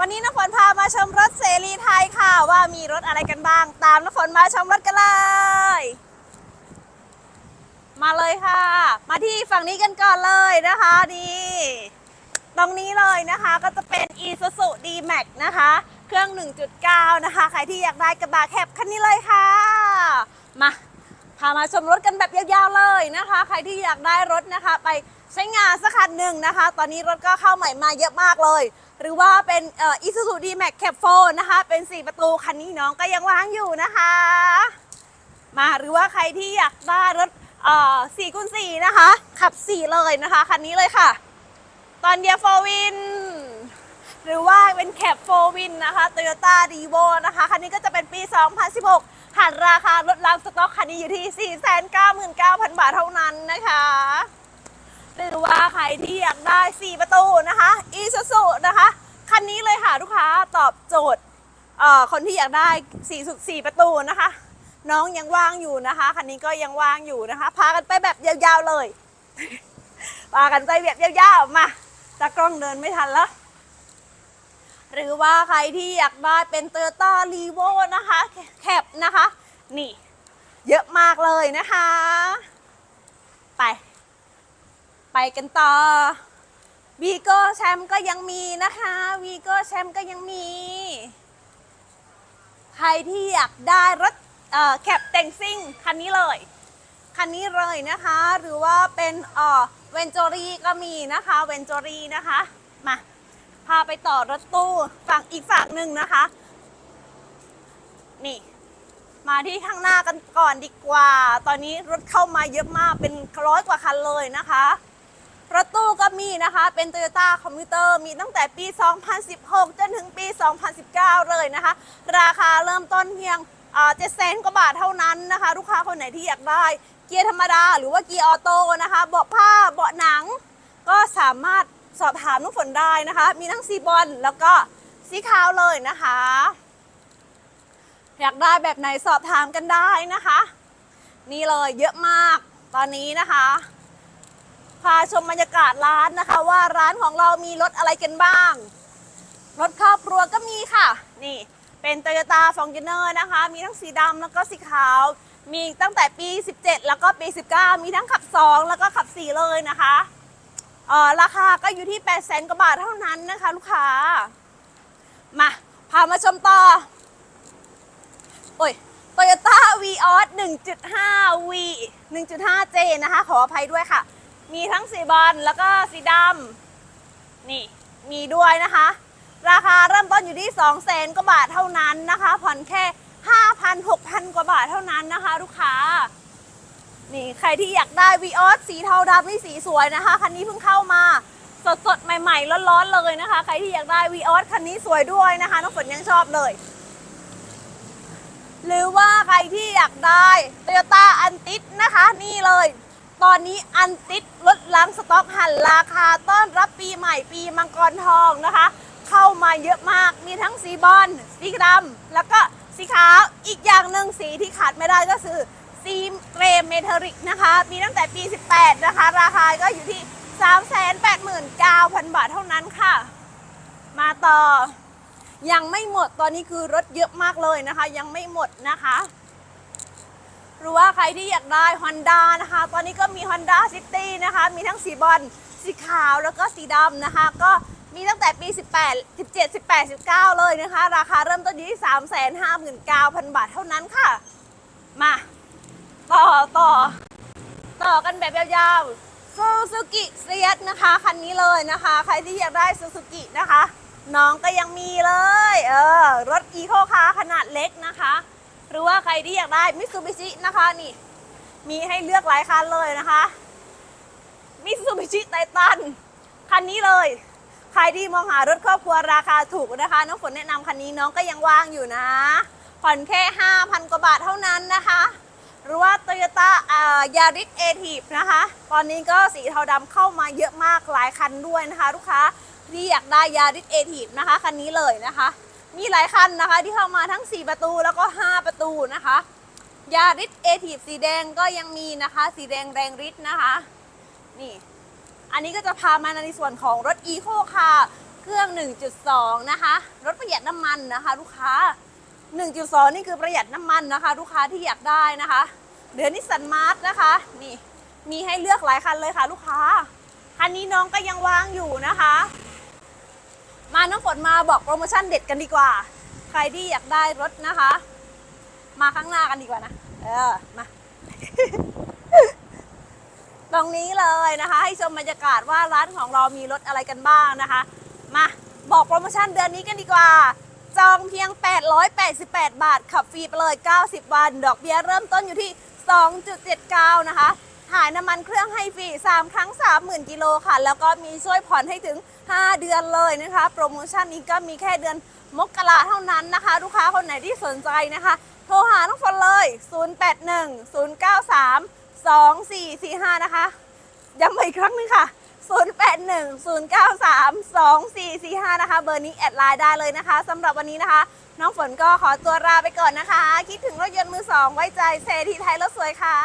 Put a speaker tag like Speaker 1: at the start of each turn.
Speaker 1: วันนี้น้ำฝนพามาชมรถเสรีไทยค่ะ ว่ามีรถอะไรกันบ้าง ตามน้ำฝนมาชมรถกันเลย มาเลยค่ะ มาที่ฝั่งนี้กันก่อนเลยนะคะนี่ตรงนี้เลยนะคะก็จะเป็น Isuzu D-Max นะคะ เครื่อง 1.9 นะคะ ใครที่อยากได้กระบะแคบคันนี้เลยค่ะ มา พามาชมรถกันแบบยาวๆเลยนะคะ ใครที่อยากได้รถนะคะ ไปใช้งานสักคันหนึ่งนะคะ ตอนนี้รถก็เข้าใหม่มาเยอะมากเลย หรือว่าเป็นเอ่อ Isuzu D-Max Cab 4นะคะ เป็น 4 ประตูคันนี้น้องก็ยังว่างอยู่นะคะ มาหรือว่าใครที่อยากได้รถเอ่อ4คูณ4นะคะ ขับ4เลยนะคะคันนี้เลยค่ะ ตอนเดียโฟวินหรือว่าเป็นแคปโฟวินนะคะ Toyota d e v o นะคะคันนี้ก็จะเป็นปี 2016 หันราคารถล้างสต็อกคันนี้อยู่ที่ 499,000 บาทเท่านั้นนะคะหรือว่าใครที่อยากได้ 4 ประตูนะคะ Isuzu นะคะ คันนี้เลยค่ะลูกค้าตอบโจทย์เอ่อคนที่อยากได้4สุด4ประตูนะคะ น้องยังว่างอยู่นะคะ คันนี้ก็ยังว่างอยู่นะคะ พากันไปแบบยาวๆเลย พากันไปแบบยาวๆมาตากล้องเดินไม่ทันแล้ว หรือว่าใครที่อยากได้เป็นเตอร์ต้ารีโวนะคะแคปนะคะ นี่ เยอะมากเลยนะคะ ไป ไปกันต่อวีโก้แชมป์ก็ยังมีนะคะวีโก้แชมป์ก็ยังมี ใครที่อยากได้รถแคปแต่งซิ่งคันนี้เลย คันนี้เลยนะคะ หรือว่าเป็นเอ่อเวนจอรี่ก็มีนะคะเวนจอรี่นะคะ มา พาไปต่อรถตู้ฝั่งอีกฝั่งหนึ่งนะคะ นี่ มาที่ข้างหน้ากันก่อนดีกว่า ตอนนี้รถเข้ามาเยอะมากเป็นร้อยกว่าคันเลยนะคะรถตู้ก็มีนะคะ เป็น Toyota c o m m u t e r มีตั้งแต่ปี 2016 จนถึงปี 2019 เลยนะคะ ราคาเริ่มต้นเพียงเจ็ดแสนกว่าบาทเท่านั้นนะคะ ลูกค้าคนไหนที่อยากได้ เกียร์ธรรมดา หรือว่าเกียร์ออโต้นะคะ เบาะผ้าเบาะหนัง ก็สามารถ สอบถามน้องฝนได้นะคะ มีทั้งสีบอลแล้วก็สีขาวเลยนะคะ อยากได้แบบไหนสอบถามกันได้นะคะ นี่เลยเยอะมากตอนนี้นะคะ พาชมบรรยากาศร้านนะคะ ว่าร้านของเรามีรถอะไรกันบ้าง รถครอบครัวก็มีค่ะ นี่เป็น Toyota f o r t u n e r นะคะ มีทั้งสีดำแล้วก็สีขาว มีตั้งแต่ปี 17 แล้วก็ปี 19 มีทั้งขับ 2 แล้วก็ขับ 4 เลยนะคะ เอ่อราคาก็อยู่ที่8 0 0 0 0กว่าบาทเท่านั้นนะคะ ลูกค้า มาพามาชมต่อ โอ้ย Toyota Vios 1.5 V 1.5J นะคะ ขออภัยด้วยค่ะ มีทั้งสีบอลแล้วก็สีดำนี่ มีด้วยนะคะ ราคาเริ่มต้นอยู่ที่2 0 0แสนกว่าบาทเท่านั้นนะคะ ผ่อนแค่ 5,000 6,000 กว่าบาทเท่านั้นนะคะ ลูกค้า นี่ใครที่อยากได้วีออสสีเทาดำนี่สีสวยนะคะคันนี้เพิ่งเข้ามาสดๆใหม่ๆร้อนๆเลยนะคะ ใครที่อยากได้วีออสคันนี้สวยด้วยนะคะน้องฝนยังชอบเลย หรือว่าใครที่อยากได้โตโยต้าอันติสนะคะนี่เลย ตอนนี้อันติสลดล้างสต็อกหันราคาต้อนรับปีใหม่ปีมังกรทองนะคะ เข้ามาเยอะมากมีทั้งสีบอลสีดำแล้วก็สีขาวอีกอย่างหนึ่งสีที่ขาดไม่ได้ก็คือ สีเกรมเมทัลลิกนะคะ มีตั้งแต่ปี 18 นะคะ ราคาก็อยู่ที่ 389,000 บาทเท่านั้นค่ะ มาต่อ ยังไม่หมดตอนนี้คือรถเยอะมากเลยนะคะ ยังไม่หมดนะคะ หรือว่าใครที่อยากได้ Honda นะคะ ตอนนี้ก็มี Honda City นะคะ มีทั้งสีบอลสีขาวแล้วก็สีดำนะคะ ก็มีตั้งแต่ปี 18 17 18 19 เลยนะคะ ราคาเริ่มต้นอยู่ที่ 359,000 บาทเท่านั้นค่ะ มา ต่อต่อ ต่อกันแบบยาวๆซูซูกิเซียสนะคะคันนี้เลยนะคะ ใครที่อยากได้ซูซูกินะคะ น้องก็ยังมีเลย เออ รถอีโคคาร์ขนาดเล็กนะคะ หรือว่าใครที่อยากได้มิ t ซูบิชินะคะนี่ มีให้เลือกหลายคันเลยนะคะมิ t ซูบิชิไททันคันนี้เลย ใครที่มองหารถครอบครัวราคาถูกนะคะ น้องฝนแนะนำคันนี้น้องก็ยังว่างอยู่นะ ผ่อนแค่ 5,000 กว่าบาทเท่านั้นนะคะ หรือว่า Toyota อ่ายาริสเอทีฟนะคะ ตอนนี้ก็สีเทาดำเข้ามาเยอะมากหลายคันด้วยนะคะ ลูกค้าที่อยากได้ยาริสเอทีฟนะคะคันนี้เลยนะคะ มีหลายคันนะคะที่เข้ามาทั้ง 4 ประตูแล้วก็ 5 ประตูนะคะยาริสเอทีฟสีแดงก็ยังมีนะคะ สีแดงแรงฤทธิ์นะคะนี่อันนี้ก็จะพามาในส่วนของรถอีโคคาร์เครื่อง 1.2 นะคะ รถประหยัดน้ำมันนะคะ ลูกค้า 1.2 นี่คือประหยัดน้ำมันนะคะ ลูกค้าที่อยากได้นะคะเดือนนิสสันมาร์ทนะคะ นี่มีให้เลือกหลายคันเลยค่ะ ลูกค้า คันนี้น้องก็ยังวางอยู่นะคะ มาน้องฝนมาบอกโปรโมชั่นเด็ดกันดีกว่า ใครที่อยากได้รถนะคะ มาข้างหน้ากันดีกว่านะ เออ มา ตรงนี้เลยนะคะ ให้ชมบรรยากาศว่าร้านของเรามีรถอะไรกันบ้างนะคะ มาบอกโปรโมชั่นเดือนนี้กันดีกว่า จองเพียง 888 บาท ขับฟรีไปเลย 90 วัน ดอกเบี้ยเริ่มต้นอยู่ที่ 2.79 นะคะ ถ่ายน้ำมันเครื่องให้ฟรี 3 ครั้ง 30,000 กิโลค่ะ แล้วก็มีช่วยผ่อนให้ถึง 5 เดือนเลยนะคะ โปรโมชั่นนี้ก็มีแค่เดือนมกราเท่านั้นนะคะ ลูกค้าคนไหนที่สนใจนะคะ โทรหาน้องฝนเลย 081 093 2445 นะคะย้ำอีกครั้งหนึงค่ะ 0810932445 นะคะ เบอร์นี้แอดไลน์ได้เลยนะคะสำหรับวันนี้นะคะ น้องฝนก็ขอตัวลาไปก่อนนะคะ คิดถึงรถยนต์มือสองไว้ใจเซทีไทยรถสวยค่ะ